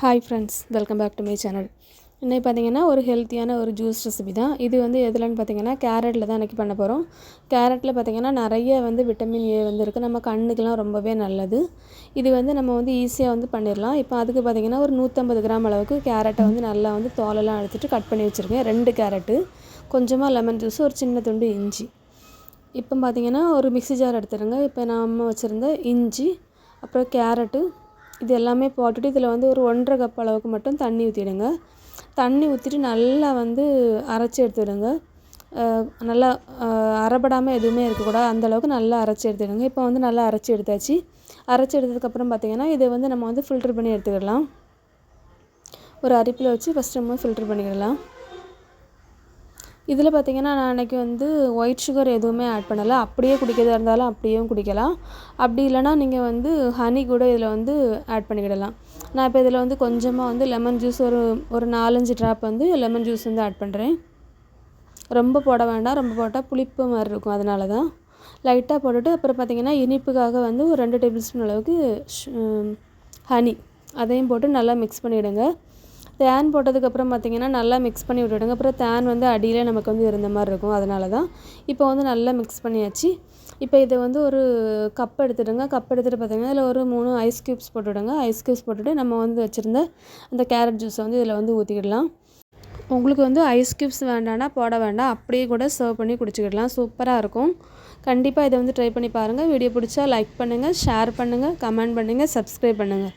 Hi friends welcome back to my channel இன்னைக்கு பார்த்தீங்கன்னா ஒரு ஹெல்த்தியான ஒரு ஜூஸ் ரெசிபி தான். இது வந்து எதுலன்னு பார்த்தீங்கன்னா கேரட்டில் தான் இன்றைக்கி பண்ண போகிறோம் கேரட்டில் பார்த்திங்கன்னா நிறைய வந்து விட்டமின் ஏ வந்து இருக்குது நம்ம கண்ணுக்கெலாம் ரொம்பவே நல்லது. இது வந்து நம்ம வந்து ஈஸியாக வந்து பண்ணிடலாம். இப்போ அதுக்கு பார்த்தீங்கன்னா ஒரு நூற்றம்பது கிராம் அளவுக்கு கேரட்டை வந்து நல்லா வந்து தோலெல்லாம் எடுத்துகிட்டு கட் பண்ணி வச்சுருக்கேன். ரெண்டு கேரட்டு கொஞ்சமாக லெமன் ஜூஸ் ஒரு சின்ன துண்டு இஞ்சி. இப்போ பார்த்தீங்கன்னா ஒரு மிக்ஸி ஜார் எடுத்துருங்க இப்போ நம்ம வச்சுருந்த இஞ்சி அப்புறம் கேரட்டு இது எல்லாமே போட்டுட்டு இதில் வந்து ஒரு ஒன்றரை கப் அளவுக்கு மட்டும் தண்ணி ஊற்றிடுங்க தண்ணி ஊற்றிட்டு நல்லா வந்து அரைச்சி எடுத்துவிடுங்க நல்லா அரைபடாமல் எதுவுமே இருக்கக்கூடாது. அந்த அளவுக்கு நல்லா அரைச்சி எடுத்துடுங்க. இப்போ வந்து நல்லா அரைச்சி எடுத்தாச்சு. அரைச்சி எடுத்ததுக்கப்புறம் பார்த்திங்கன்னா இதை வந்து நம்ம வந்து ஃபில்ட்ரு பண்ணி எடுத்துக்கிடலாம். ஒரு அரிப்பில் வச்சு ஃபஸ்ட் நம்ம ஃபில்ட்ரு பண்ணிக்கிடலாம். இதில் பார்த்தீங்கன்னா நான் அன்றைக்கி வந்து ஒயிட் சுகர் எதுவுமே ஆட் பண்ணலை. அப்படியே குடிக்கிறதா இருந்தாலும் அப்படியும் குடிக்கலாம். அப்படி இல்லைனா நீங்கள் வந்து ஹனி கூட இதில் வந்து ஆட் பண்ணிக்கிடலாம். நான் இப்போ இதில் வந்து கொஞ்சமாக வந்து லெமன் ஜூஸ் ஒரு ஒரு நாலஞ்சு ட்ராப் வந்து லெமன் ஜூஸ் வந்து ஆட் பண்ணுறேன். ரொம்ப போட வேண்டாம். ரொம்ப போட்டால் புளிப்பு மாதிரி இருக்கும் அதனால தான். லைட்டாக போட்டுட்டு அப்புறம் பார்த்திங்கன்னா இனிப்புக்காக வந்து ஒரு ரெண்டு டேபிள் ஸ்பூன் அளவுக்கு ஹனி அதையும் போட்டு நல்லா மிக்ஸ் பண்ணிவிடுங்க தேன் போட்டதுக்கப்புறம் பார்த்தீங்கன்னா நல்லா மிக்ஸ் பண்ணி விட்டுடுங்க. அப்புறம் தேன் வந்து அடியில் நமக்கு வந்து இருந்த மாதிரி இருக்கும். அதனால தான் இப்போ வந்து நல்லா மிக்ஸ் பண்ணியாச்சு. இப்போ இதை வந்து ஒரு கப் எடுத்துடுங்க. கப் எடுத்துகிட்டு பார்த்திங்கன்னா இதில் ஒரு மூணு ஐஸ் க்யூப்ஸ் போட்டுவிடுங்க ஐஸ் க்யூப்ஸ் போட்டுட்டு நம்ம வந்து வச்சுருந்த அந்த கேரட் ஜூஸை வந்து இதில் வந்து ஊற்றிக்கிடலாம் உங்களுக்கு வந்து ஐஸ் க்யூப்ஸ் வேண்டாம்னா போட வேண்டாம். அப்படியே கூட சர்வ் பண்ணி குடிச்சிக்கிடலாம். சூப்பராக இருக்கும். கண்டிப்பாக இதை வந்து ட்ரை பண்ணி பாருங்கள் வீடியோ பிடிச்சா லைக் பண்ணுங்கள் ஷேர் பண்ணுங்கள் கமெண்ட் பண்ணுங்கள் சப்ஸ்கிரைப் பண்ணுங்கள்